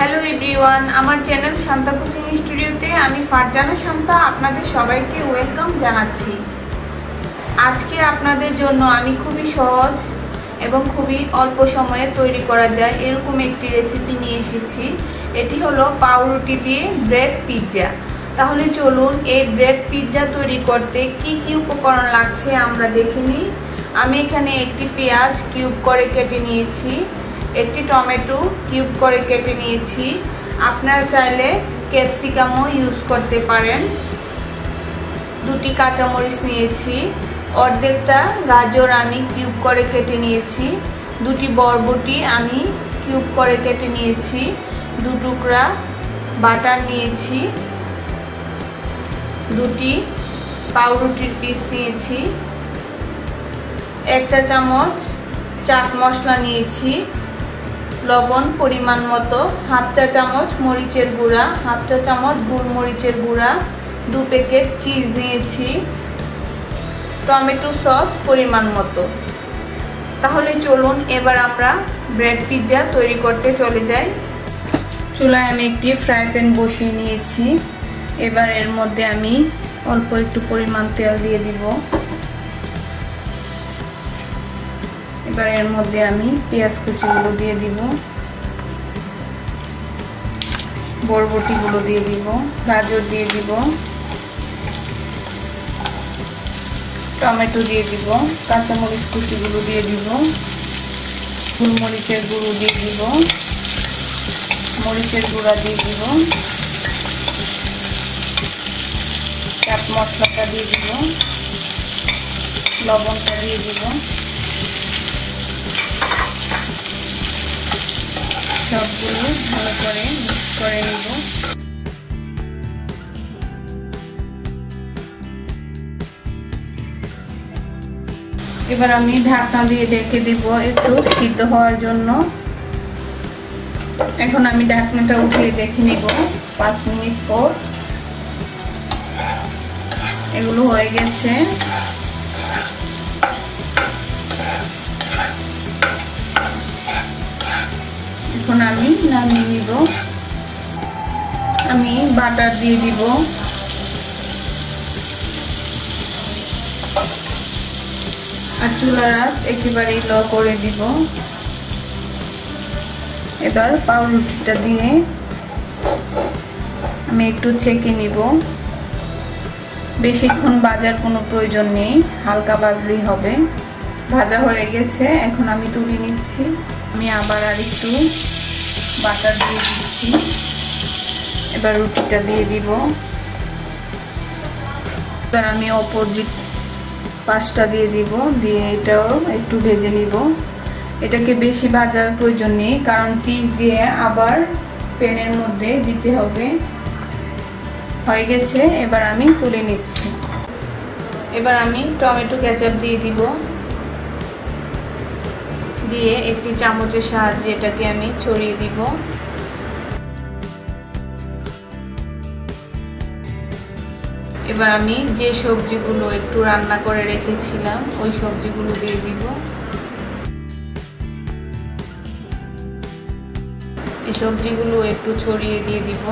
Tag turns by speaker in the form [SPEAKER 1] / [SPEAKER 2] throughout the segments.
[SPEAKER 1] Hello everyone আমার channel Shanta cooking স্টুডিওতে আমি ফারজানা শান্তা আপনাদের সবাইকে ওয়েলকাম জানাচ্ছি। আজকে আপনাদের জন্য আমি খুবই সহজ এবং খুবই অল্প সময়ে তৈরি করা যায় এরকম একটি রেসিপি নিয়ে এসেছি। এটি হলো পাউরুটি দিয়ে ব্রেড পিৎজা তাহলে চলুন এই ব্রেড পিৎজা তৈরি করতে কি কি উপকরণ লাগছে আমরা দেখে নিই। আমি এখানে একটি পেঁয়াজ কিউব করে কেটে নিয়েছি। একটি টমেটো কিউব করে কেটে নিয়েছি। আপনারা চাইলে ক্যাপসিকামও ইউজ করতে পারেন। দুটি কাঁচামরিচ নিয়েছি। অর্ধেকটা গাজর আমি কিউব করে কেটে নিয়েছি। দুটি বরবটি আমি কিউব করে কেটে নিয়েছি। দু টুকরা বাটার নিয়েছি। দুটি পাউরুটির পিস নিয়েছি। এক চা চামচ চাট মশলা নিয়েছি। লবণ পরিমাণ মতো, হাফ চা চামচ মরিচের গুঁড়া, হাফ চা চামচ গুড়মরিচের গুঁড়া, দু প্যাকেট চিজ নিয়েছি, টমেটো সস পরিমাণ মতো। তাহলে চলুন এবার আমরা ব্রেড পিৎজা তৈরি করতে চলে যাই। চুলায় আমি একটি ফ্রাই প্যান বসিয়ে নিয়েছি। এবার এর মধ্যে আমি অল্প একটু পরিমাণ তেল দিয়ে দিব। এবার এর মধ্যে আমি পেঁয়াজ কুচিগুলো দিয়ে দিব। বরবটিগুলো দিয়ে দিব, গাজর দিয়ে দিব, টমেটো দিয়ে দিব, কাঁচামরিচ কুচিগুলো দিয়ে দিব, গুলমরিচের গুঁড়ো দিয়ে দিব, মরিচের গুঁড়া দিয়ে দিব, চাট মশলাটা দিয়ে দিব, লবণটা দিয়ে দিব। সবগুলো ভালো করে মিক্স করে নিব। এবার আমি ঢাকনা দিয়ে ঢেকে দিব একটু সিদ্ধ হওয়ার জন্য। এখন আমি ঢাকনাটা উঠিয়ে দেখে নিব পাঁচ মিনিট পর। এগুলো হয়ে গেছে। এখন আমি নামিয়ে নিব। আমি বাটার দিয়ে দিব। আর চুলার আঁচ একেবারেই ল করে দিব। এবার পাউরুটিটা দিয়ে আমি একটু ছেঁকে নিব। বেশিক্ষণ বাজার কোনো প্রয়োজন নেই, হালকা বাজলেই হবে। ভাজা হয়ে গেছে, এখন আমি তুলে নিচ্ছি। আমি আবার আর একটু বাটার দিয়ে দিচ্ছি। এবার রুটিটা দিয়ে দিব। এবার আমি অপোজিট পাঁচটা দিয়ে দিব, দিয়ে এটাও একটু ভেজে নিব। এটাকে বেশি ভাজার প্রয়োজন নেই, কারণ চিজ দিয়ে আবার প্যানের মধ্যে দিতে হবে। হয়ে গেছে, এবার আমি তুলে নিচ্ছি। এবার আমি টমেটো কেচাপ দিয়ে দিব। দিয়ে একটি চামচের সাহায্যে এটাকে আমি ছড়িয়ে দিব। এবার আমি যে সবজিগুলো একটু রান্না করে রেখেছিলাম, ওই সবজিগুলো দিয়ে দিব। এই সবজিগুলো একটু ছড়িয়ে দিয়ে দিব।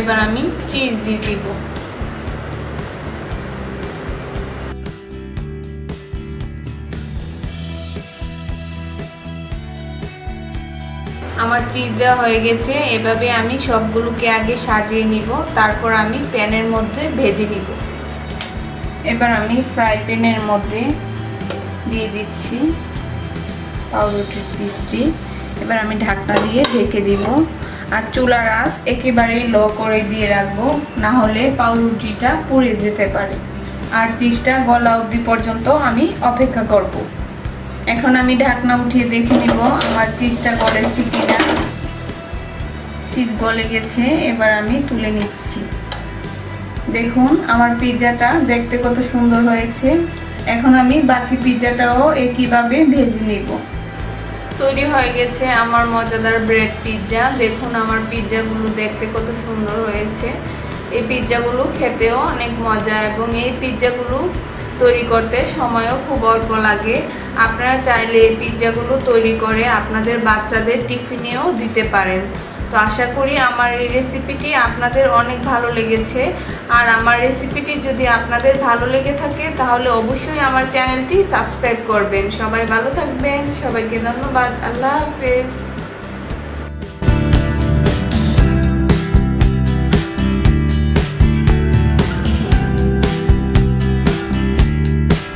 [SPEAKER 1] এবার আমি চিজ দিয়ে দিব। আমার চিজ দেওয়া হয়ে গেছে, এভাবে আমি সবগুলোকে আগে সাজিয়ে নিব, তারপর আমি প্যানের মধ্যে ভেজে নিব। এবার আমি ফ্রাই প্যানের মধ্যে দিয়ে দিচ্ছি পাউরুটির পিসটি। এবার আমি ঢাকনা দিয়ে ঢেকে দিব। আর চুলার আঁচ একেবারেই লো করে দিয়ে রাখব, না হলে পাউরুটিটা পুড়ে যেতে পারে। আর চিজটা গলা অবধি পর্যন্ত আমি অপেক্ষা করব। এখন আমি ঢাকনা উঠিয়ে দেখে নিব আমার চিজটা গলেছে কিনা। চিজ গলে গেছে, এবার আমি তুলে নিচ্ছি। দেখুন, আমার পিৎজাটা দেখতে কত সুন্দর হয়েছে। এখন আমি বাকি পিৎজাটাও একইভাবে ভেজে নিব। তৈরি হয়ে গেছে আমার মজাদার ব্রেড পিৎজা দেখুন, আমার পিৎজাগুলো দেখতে কত সুন্দর হয়েছে। এই পিৎজাগুলো খেতেও অনেক মজা এবং এই পিৎজাগুলো তৈরি করতে সময়ও খুব অল্প লাগে। আপনারা চাইলে এই পিৎজাগুলো তৈরি করে আপনাদের বাচ্চাদের টিফিনেও দিতে পারেন। তো আশা করি আমার এই রেসিপিটি আপনাদের অনেক ভালো লেগেছে। আর আমার রেসিপিটি যদি আপনাদের ভালো লেগে থাকে, তাহলে অবশ্যই আমার চ্যানেলটি সাবস্ক্রাইব করবেন। সবাই ভালো থাকবেন, সবাইকে ধন্যবাদ। আল্লাহ হাফেজ।